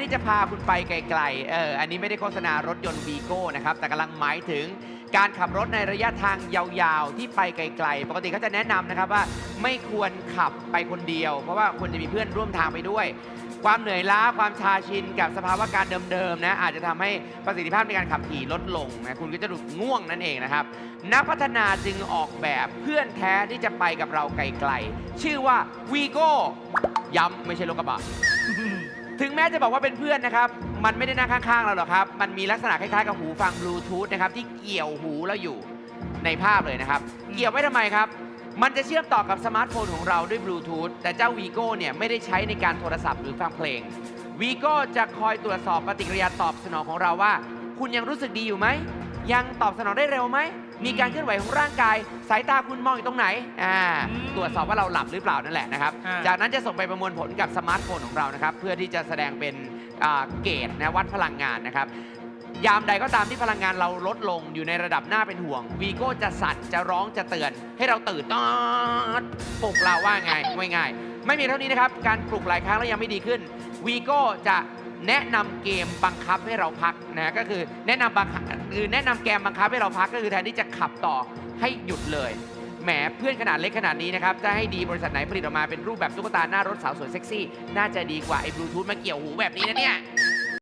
ที่จะพาคุณไปไกลๆ เออ อันนี้ไม่ได้โฆษณารถยนต์วีโก้นะครับ แต่กำลังหมายถึง การขับรถในระยะทางยาวๆ ที่ไปไกลๆ ปกติเขาจะแนะนำนะครับว่าไม่ควรขับไปคนเดียว เพราะว่าควรจะมีเพื่อนร่วมทางไปด้วย ความเหนื่อยล้าความชาชินกับสภาวะการเดิมๆนะอาจจะทำให้ประสิทธิภาพในการขับขี่ลดลงนะคุณก็จะรู้สึกง่วงนั่นเองนะครับ นักพัฒนาจึงออกแบบเพื่อนแท้ที่จะไปกับเราไกลๆ ชื่อว่าวีโก้ย้ำไม่ใช่รถกระบะถึงแม้จะบอกว่าเป็นเพื่อนนะครับ มันไม่ได้นั่งข้างๆเราหรอกครับ มันมีลักษณะคล้ายๆกับหูฟังบลูทูธนะครับที่เกี่ยวหูเราอยู่ในภาพเลยนะครับ เกี่ยวไว้ทำไมครับ มันจะเชื่อมต่อกับสมาร์ทโฟนของเราด้วยบลูทูธแต่เจ้าวีโก้เนี่ยไม่ได้ใช้ในการโทรศัพท์หรือฟังเพลงวีโก้จะคอยตรวจสอบปฏิกิริยาตอบสนองของเราว่า คุณยังรู้สึกดีอยู่ไหม ยังตอบสนองได้เร็วไหม มีการเคลื่อนไหวของร่างกาย สายตาคุณมองอยู่ตรงไหนอ่าอืมตรวจสอบว่าเราหลับหรือเปล่านั่นแหละนะครับ อ่า จากนั้นจะส่งไปประมวลผลกับสมาร์ทโฟนของเรานะครับ เพื่อที่จะแสดงเป็นอ่าเกจนะวัดพลังงานนะครับ ยามใดก็ตามที่พลังงานเราลดลงอยู่ในระดับหน้าเป็นห่วง วีโก้จะสั่นจะร้องจะเตือน ให้เราตื่นตอดปลุกเราว่าไงไม่ง่ายไม่มีเท่านี้นะครับ การปลุกหลายครั้งแล้วยังไม่ดีขึ้น วีโก้จะ แนะนำเกมบังคับให้เราพักนะก็คือแนะนำบังคือแนะนำเกมบังคับให้เราพักก็คือแทนที่จะขับต่อให้หยุดเลยแหมเพื่อนขนาดเล็กขนาดนี้นะครับจะให้ดีบริษัทไหนผลิตออกมาเป็นรูปแบบตุ๊กตาหน้ารถสาวสวยเซ็กซี่ น่าจะดีกว่าไอ้บลูทูธมาเกี่ยวหูแบบนี้นะเนี่ย